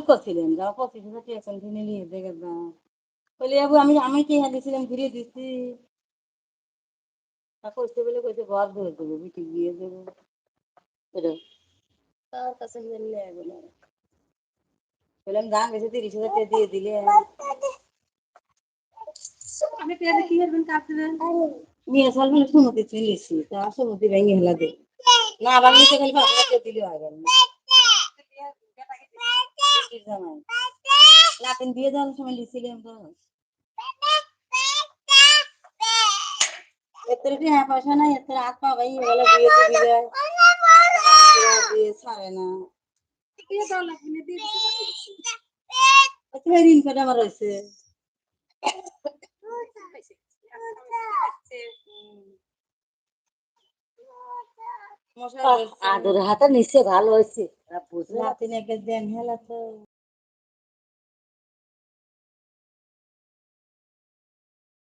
আলু করছিলেন যা পঁচিশ হাজার এখন কিনে নিয়ে দেখে দাম বলি, বাবু, আমি আমি কি হাতে ছিলাম ঘুরিয়ে দিচ্ছি। তা করতে বলে, কইতে ঘর ধরে দেবো বিটি দিয়ে দেবো। তার কাছে গেলে। বলে বললাম দাম বেশি, তিরিশ হাজার টাকা দিয়ে দিলে। আমি পেয়ারে কি করবেন কাটবেন নিয়ে মানে সুমতি চিনিছি তা সুমতি ভেঙে হেলা দে। না আবার নিচে খালি পাঁচ হাজার টাকা দিলে হয় জামাই। লাতিন বিয়ে দেওয়ার সময় লিছিলাম তো এত্তরে কি হ্যাঁ পয়সা নাই? এত্তরে হাত পা ভাই বলে বিয়ে তো দিলে বিয়ে ছাড়ে না। ঋণ কটা আমার রয়েছে। আদর হাতে নিচে ভালো হয়েছে। একে দেন হেলা তো